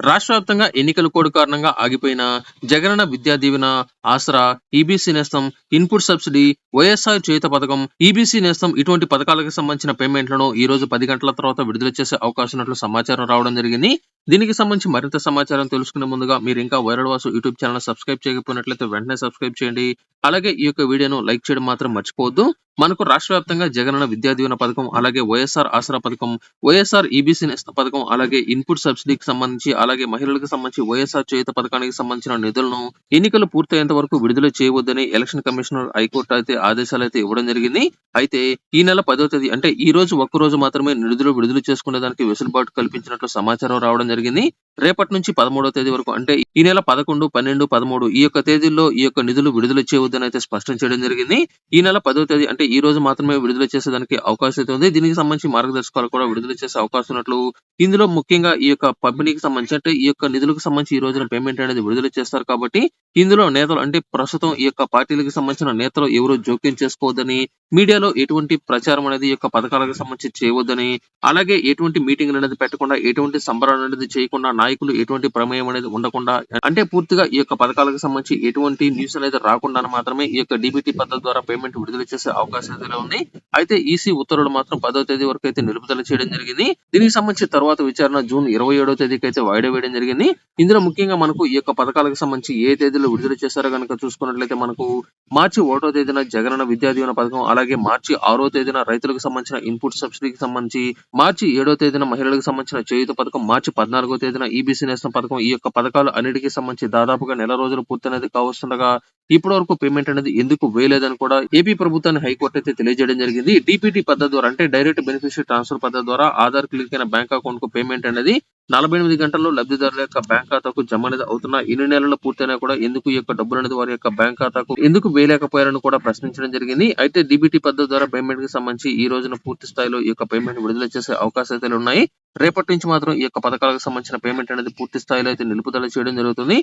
రాష్ట్ర వ్యాప్తంగా ఎన్నికల కోడ్ కారణంగా ఆగిపోయిన Jagananna Vidya Deevena Aasara EBC Nestham input subsidy YSR చేత పథకం ఈబీసీ నేస్తం ఇటువంటి పథకాలకు సంబంధించిన పేమెంట్లను ఈ రోజు పది గంటల తర్వాత విడుదల చేసే అవకాశం ఉన్నట్లు సమాచారం రావడం జరిగింది. దీనికి సంబంధించి మరింత సమాచారం తెలుసుకునే ముందుగా మీరు ఇంకా viral Vasu YouTube channel subscribe చేయకపోయినట్లయితే వెంటనే సబ్స్క్రైబ్ చేయండి. అలాగే ఈ యొక్క వీడియోను లైక్ చేయడం మాత్రం మర్చిపోవద్దు. మనకు రాష్ట్ర వ్యాప్తంగా జగనన్న విద్యా దీవెన పథకం అలాగే వైఎస్ఆర్ ఆసరా పథకం వైఎస్ఆర్ ఈబీసీ నేస్తం పథకం అలాగే ఇన్పుట్ సబ్సిడీకి సంబంధించి అలాగే మహిళలకు సంబంధించి వైఎస్ఆర్ చేయుత పథకానికి సంబంధించిన నిధులను ఎన్నికలు పూర్తయ్యేంత వరకు విడుదల చేయవద్దని ఎలక్షన్ కమిషనర్ హైకోర్టు అయితే ఆదేశాలు అయితే ఇవ్వడం జరిగింది. అయితే ఈ నెల పదో తేదీ అంటే ఈ రోజు ఒక్క రోజు మాత్రమే నిధులు విడుదల చేసుకునే దానికి వెసులుబాటు కల్పించినట్లు సమాచారం రావడం జరిగింది. రేపటి నుంచి పదమూడవ తేదీ వరకు అంటే ఈ నెల పదకొండు పన్నెండు పదమూడు ఈ యొక్క తేదీల్లో ఈ యొక్క నిధులు విడుదల చేయవద్దని అయితే స్పష్టం చేయడం జరిగింది. ఈ నెల పదో తేదీ అంటే ఈ రోజు మాత్రమే విడుదల చేసేదానికి అవకాశం అయితే ఉంది. దీనికి సంబంధించి మార్గదర్శకాలు కూడా విడుదల చేసే అవకాశం ఉన్నట్లు ఇందులో ముఖ్యంగా ఈ యొక్క పంపిణీకి సంబంధించి అంటే ఈ యొక్క నిధులకు సంబంధించి ఈ రోజున పేమెంట్ అనేది విడుదల చేస్తారు కాబట్టి ఇందులో నేతలు అంటే ప్రస్తుతం ఈ యొక్క పార్టీలకు సంబంధించిన నేతలు ఎవరు జోక్యం చేసుకోవద్దని మీడియాలో ఎటువంటి ప్రచారం అనేది ఈ యొక్క పథకాలకు సంబంధించి చేయవద్దని అలాగే ఎటువంటి మీటింగ్ అనేది పెట్టకుండా ఎటువంటి సంబరాలు అనేది చేయకుండా నాయకులు ఎటువంటి ప్రమేయం అనేది ఉండకుండా అంటే పూర్తిగా ఈ యొక్క పథకాలకు సంబంధించి ఎటువంటి న్యూస్ అనేది రాకుండా మాత్రమే ఈ యొక్క డిబిటీ పద్ధతి ద్వారా పేమెంట్ విడుదల చేసే అవకాశం అయితే ఉంది. అయితే ఈసీ ఉత్తర్వులు మాత్రం పదో తేదీ వరకు అయితే నిలుపుదల చేయడం జరిగింది. దీనికి సంబంధించి తర్వాత విచారణ జూన్ ఇరవై ఏడో తేదీకి అయితే వాయిదా వేయడం జరిగింది. ఇందులో ముఖ్యంగా మనకు ఈ యొక్క పథకాలకు సంబంధించి ఏ తేదీలో విడుదల చేశారో కనుక చూసుకున్నట్లయితే మనకు మార్చి ఒకటో తేదీన జగనన్న విద్యా దీవెన పథకం అలాగే మార్చి ఆరో తేదీన రైతులకు సంబంధించిన ఇన్పుట్ సబ్సిడీకి సంబంధించి మార్చి ఏడో తేదీన మహిళలకు సంబంధించిన చేయుత పథకం మార్చి పద్నాలుగో తేదీన ఈబీసీ నేస్తం పథకం ఈ యొక్క పథకాలు అన్నిటికీ సంబంధించి దాదాపుగా నెల రోజులు పూర్తయినది కావస్తుండగా ఇప్పటి వరకు పేమెంట్ అనేది ఎందుకు వేయలేదని కూడా ఏపీ ప్రభుత్వాన్ని హైకోర్టు అయితే తెలియజేయడం జరిగింది. డిపిటి పద్ధతి ద్వారా అంటే డైరెక్ట్ బెనిఫిషియరీ ట్రాన్స్ఫర్ పద్ధతి ద్వారా ఆధార్ క్లిక్ అయిన బ్యాంక్ అకౌంట్కు పేమెంట్ అనేది నలభై ఎనిమిది గంటల్లో లబ్ధిదారుల యొక్క బ్యాంక్ ఖాతాకు జమ అనేది అవుతున్న ఎన్ని నెలలు పూర్తయినా కూడా ఎందుకు ఈ యొక్క డబ్బులు అనేది వారి యొక్క బ్యాంక్ ఖాతాకు ఎందుకు వేయలేకపోయారని కూడా ప్రశ్నించడం జరిగింది. అయితే డిబిటీ పద్ధతి ద్వారా పేమెంట్కి సంబంధించి ఈ రోజున పూర్తి స్థాయిలో ఈ యొక్క పేమెంట్ విడుదల చేసే అవకాశాలు ఉన్నాయి. రేపటి నుంచి మాత్రం ఈ యొక్క పథకాలకు సంబంధించిన పేమెంట్ అనేది పూర్తి స్థాయిలో అయితే నిలుపుదల చేయడం జరుగుతుంది.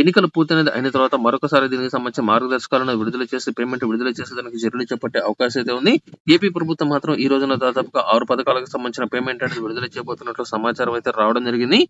ఎన్నికలు పూర్తయినది అయిన తర్వాత మరొకసారి దీనికి సంబంధించిన మార్గదర్శకాలను విడుదల చేసి పేమెంట్ విడుదల చేసేదానికి చర్యలు చేపట్టే అవకాశం అయితే ఉంది. ఏపీ ప్రభుత్వం మాత్రం ఈ రోజున దాదాపుగా ఆరు పథకాలకు సంబంధించిన పేమెంట్ అనేది విడుదల చేయబోతున్నట్లు సమాచారం అయితే రావడం జరిగింది.